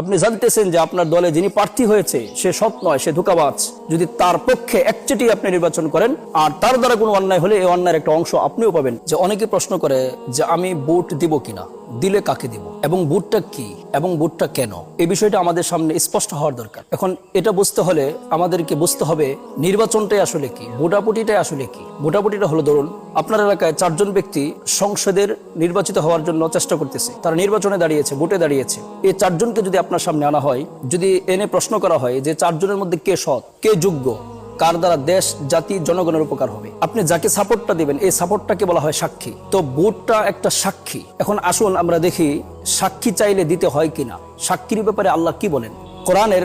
আপনি জানতেছেন যে আপনার দলে যিনি প্রার্থী হয়েছে, সে সৎ নয়, সে ধোকাবাজ। যদি তার পক্ষে একচেটি আপনি নির্বাচন করেন, আর তার দ্বারা কোনো অন্যায় হলে এই অন্যায়ের একটা অংশ আপনিও পাবেন। যে অনেকে প্রশ্ন করে যে আমি ভোট দিব কিনা, দিলে কাকে দিব, এবং ভোটটা কি, এবং ভোটটা কেন? এই বিষয়টা আমাদের সামনে স্পষ্ট হওয়ার দরকার। এখন এটা বুঝতে হলে আমাদেরকে বুঝতে হবে, নির্বাচনটাই আসলে কি, ভোটাভুটিটাই আসলে কি। ভোটাপুটিটা হলো, ধরুন, আপনার এলাকায় চারজন ব্যক্তি সংসদের নির্বাচিত হওয়ার জন্য চেষ্টা করতেছে। তারা নির্বাচনে দাঁড়িয়েছে, ভোটে দাঁড়িয়েছে। এই চারজনকে যদি আপনার সামনে আনা হয়, যদি এনে প্রশ্ন করা হয় যে চারজনের মধ্যে কে সৎ, কে যোগ্য, কার দ্বারা দেশ, জাতি, জনগণের উপকার হবে। আপনি যাকে সাপোর্টটা দিবেন, এই সাপোর্টটাকে বলা হয় সাক্ষী। তো ভোটটা একটা সাক্ষী। এখন আসুন আমরা দেখি সাক্ষী চাইলে দিতে হয় কিনা। সাক্ষীর ব্যাপারে আল্লাহ কি বলেন? কোরআনের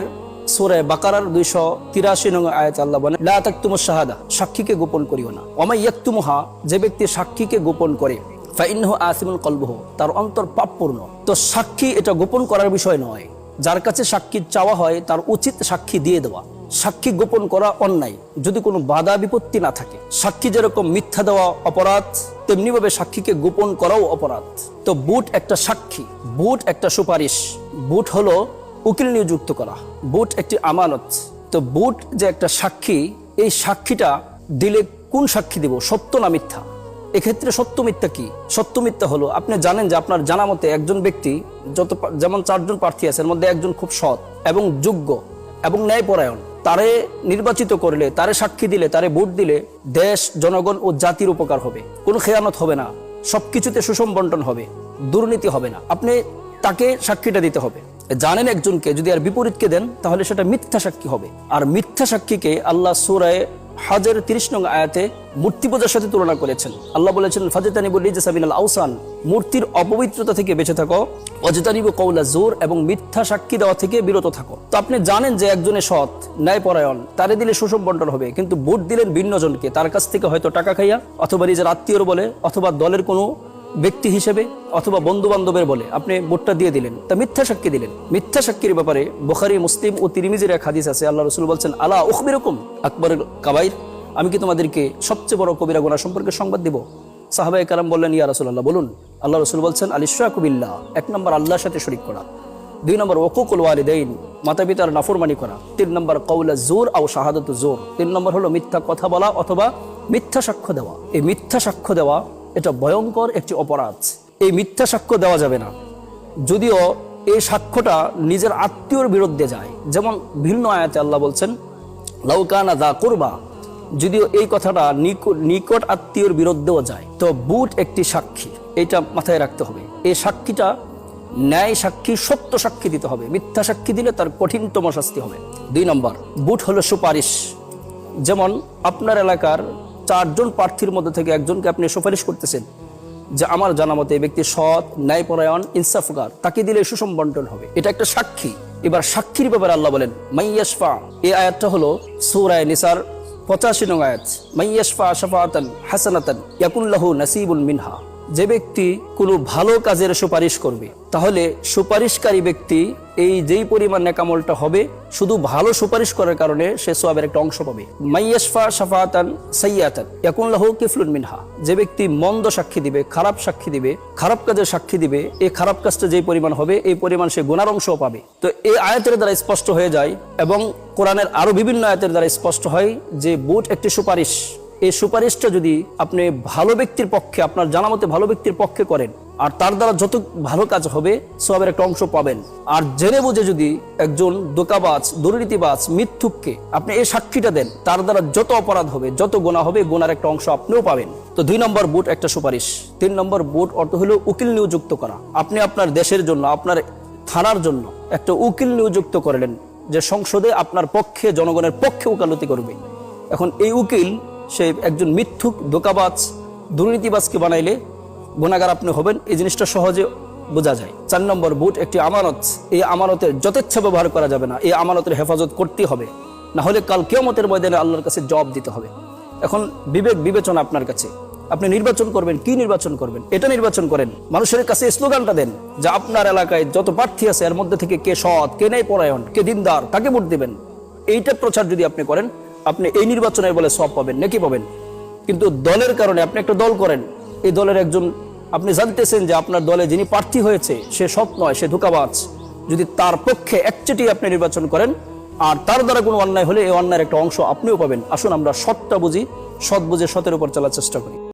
সাক্ষী এটা গোপন করার বিষয় নয়। যার কাছে সাক্ষী চাওয়া হয়, তার উচিত সাক্ষী দিয়ে দেওয়া। সাক্ষী গোপন করা অন্যায়। যদি কোনো বাধা বিপত্তি না থাকে, সাক্ষী যেরকম মিথ্যা দেওয়া অপরাধ তেমনি ভাবে সাক্ষীকে গোপন করাও অপরাধ। তো বুট একটা সাক্ষী, বুট একটা সুপারিশ। বুট হলো উকিল নিযুক্ত করা, বুট একটি আমানত। তো বুট যে একটা সাক্ষী, এই সাক্ষীটা দিলে কোন সাক্ষী দিব? সত্য না মিথ্যা? এক্ষেত্রে সত্য মিথ্যা কি? সত্য মিথ্যা হলো, আপনি জানেন যে আপনার জানা মতে একজন ব্যক্তি যত যেমন চারজন প্রার্থী আছে, এর মধ্যে একজন খুব সৎ এবং যোগ্য এবং ন্যায়পরায়ণ। তারে নির্বাচিত করলে, তারে সাক্ষী দিলে, তারে ভোট দিলে দেশ, জনগণ ও জাতির উপকার হবে। কোনো খেয়ানত হবে না। সবকিছুতে সুষম বন্টন হবে। দুর্নীতি হবে না। আপনি তাকে সাক্ষীটা দিতে হবে। জানেন একজনকে, যদি আর বিপরীতকে দেন, তাহলে সেটা মিথ্যা সাক্ষী হবে। আর মিথ্যা সাক্ষীকে আল্লাহ সুরায় হাজার তিরিশ নং আয়াতে মূর্তি পূজার সাথে তুলনা করেছেন। আল্লাহ বলেছেন, ফাজেতানিবু লিজাসাবিনাল আউসান মূর্তির অপবিত্রতা থেকে বেঁচে থাকো। অজেতানিবু কৌলা জোর এবং মিথ্যা সাক্ষী দেওয়া থেকে বিরত থাকো। তো আপনি জানেন যে একজনে সৎ, ন্যায়পরায়ণ, তারে দিলে সুষম বন্টন হবে, কিন্তু ভোট দিলেন ভিন্ন জনকে তার কাছ থেকে হয়তো টাকা খাইয়া, অথবা নিজের আত্মীয়র বলে, অথবা দলের কোনো ব্যক্তি হিসেবে অথবা বন্ধু বান্ধবের বলে আপনি ভোটটা দিয়ে দিলেন, তা মিথ্যা সাক্ষী দিলেন। মিথ্যা সাক্ষীর ব্যাপারে বুখারী, মুসলিম ও তিরমিজির এক হাদিস আছে, আল্লাহ রসুল বলছেন, আলা উখবিরকম আকবরের কাবাইর আমি কি তোমাদেরকে সবচেয়ে বড় কবিরা গোনা সম্পর্কে সংবাদ দিব? সাহাবাই কালাম বললেন, ইয়া রসুল্লাহ বলুন। আল্লাহ রসুল বলছেন আলিশাকুবিল্লাহ এক নম্বর আল্লাহর সাথে শরিক করা। দুই নম্বর, ওকুকুল ওয়ালিদাইন মাতা পিতার নাফরমানি করা। তিন নম্বর কৌলা জোর আও শাহাদত জোর তিন নম্বর হলো মিথ্যা কথা বলা অথবা মিথ্যা সাক্ষ্য দেওয়া। এই মিথ্যা সাক্ষ্য দেওয়া এটা ভয়ঙ্কর একটি অপরাধ। এই মিথ্যা সাক্ষ্য দেওয়া যাবে না। যদিও এই সাক্ষ্যটা নিজের আত্মীয়র বিরুদ্ধে যায়। যেমন ভিন্ন আয়াতে আল্লাহ বলছেন লাউকানা দা করবা। যদিও এই কথাটা নিকট আত্মীয়র বিরুদ্ধেও যায়। তো বুট একটি সাক্ষী, এটা মাথায় রাখতে হবে। এই সাক্ষীটা ন্যায় সাক্ষী, সত্য সাক্ষী দিতে হবে। মিথ্যা সাক্ষী দিলে তার কঠিনতম শাস্তি হবে। দুই নম্বর, বুট হলো সুপারিশ। যেমন আপনার এলাকার চারজন প্রার্থীর মধ্যে থেকে একজনকে আপনি সুপারিশ করতেছেন যে আমার জানা মতে ব্যক্তি সৎ, ন্যায়পরায়ণ, ইনসাফগার, তাকে দিলে সুষম বন্টন হবে। এটা একটা সাক্ষী। এবার সাক্ষীর ব্যাপারে আল্লাহ বলেন মাইয়াসফা এই আয়াতটা হলো সৌরায় নিসার পঁচাশি নং আয়াত। মাইয়াসফা শাফাতান হাসানাতান ইয়াকুল্লাহ নাসিবুল মিনহা যে ব্যক্তি কোনো ভালো কাজের সুপারিশ করবে, তাহলে সুপারিশকারী ব্যক্তি এই যেই পরিমাণ নেকামলটা হবে, শুধু ভালো সুপারিশ করার কারণে সে সোয়াবের একটা অংশ পাবে। মাইয়াসফা শাফাতান সাইয়াতান ইয়াকুল্লাহু কিফলুন মিনহা। যে ব্যক্তি মন্দ সাক্ষী দিবে, খারাপ সাক্ষী দিবে, খারাপ কাজের সাক্ষী দিবে, এই খারাপ কাজটা যেই পরিমাণ হবে, এই পরিমাণ সে গুণার অংশও পাবে। তো এই আয়াতের দ্বারা স্পষ্ট হয়ে যায় এবং কোরআনের আরও বিভিন্ন আয়াতের দ্বারা স্পষ্ট হয় যে বুট একটি সুপারিশ। এই সুপারিশটা যদি আপনি ভালো ব্যক্তির পক্ষে, আপনার জানা মতে ভালো ব্যক্তির পক্ষে করেন, আর তার দ্বারা যত ভালো কাজ হবে, সবের একটা অংশ পাবেন। আর জেনে বুঝে যদি একজন দোকাবাজ, দুর্নীতিবাজ, মিথ্যুককে আপনি এই সাক্ষীটা দেন, তার দ্বারা যত অপরাধ হবে, যত গোনা হবে, গোনার একটা অংশ আপনিও পাবেন। তো দুই নম্বর বুট একটা সুপারিশ। তিন নম্বর বুট অর্থ হলো উকিল নিয়োযুক্ত করা। আপনি আপনার দেশের জন্য, আপনার থানার জন্য একটা উকিল নিয়োযুক্ত করলেন, যে সংসদে আপনার পক্ষে, জনগণের পক্ষে উকালতি করবে। এখন এই উকিল সে একজন মিথ্যুক দোকাবাজ দুর্নীতিবাজকে বানাইলে গুণাগার আপনি হবেন। এই জিনিসটা সহজে বোঝা যায়। চার নম্বর বুট, একটি আমানত। এই আমানতের যথেচ্ছা ব্যবহার করা যাবে না। এই আমানতের হেফাজত করতে হবে। না হলে কাল কেমতের ময়দানে আল্লাহর কাছে জবাব দিতে হবে। এখন বিবেক, বিবেচনা আপনার কাছে। আপনি নির্বাচন করবেন, কি নির্বাচন করবেন? এটা নির্বাচন করেন। মানুষের কাছে স্লোগানটা দেন যে আপনার এলাকায় যত প্রার্থী আছে, এর মধ্যে থেকে কে সৎ, কে নেই পরায়ণ কে দিনদার তাকে ভোট দিবেন? এইটা প্রচার যদি আপনি করেন আপনি এই নির্বাচনে বলে সব পাবেন, নাকি পাবেন? কিন্তু দলের কারণে আপনি একটা দল করেন। এই দলের একজন, আপনি জানতেছেন যে আপনার দলে যিনি প্রার্থী হয়েছে, সে সৎ নয়, সে ধোকাবাজ। যদি তার পক্ষে একচেটি আপনি নির্বাচন করেন, আর তার দ্বারা কোনো অন্যায় হলে এই অন্যায়ের একটা অংশ আপনিও পাবেন। আসুন আমরা সৎটা বুঝি, সৎ বুঝে সতের উপর চলার চেষ্টা করি।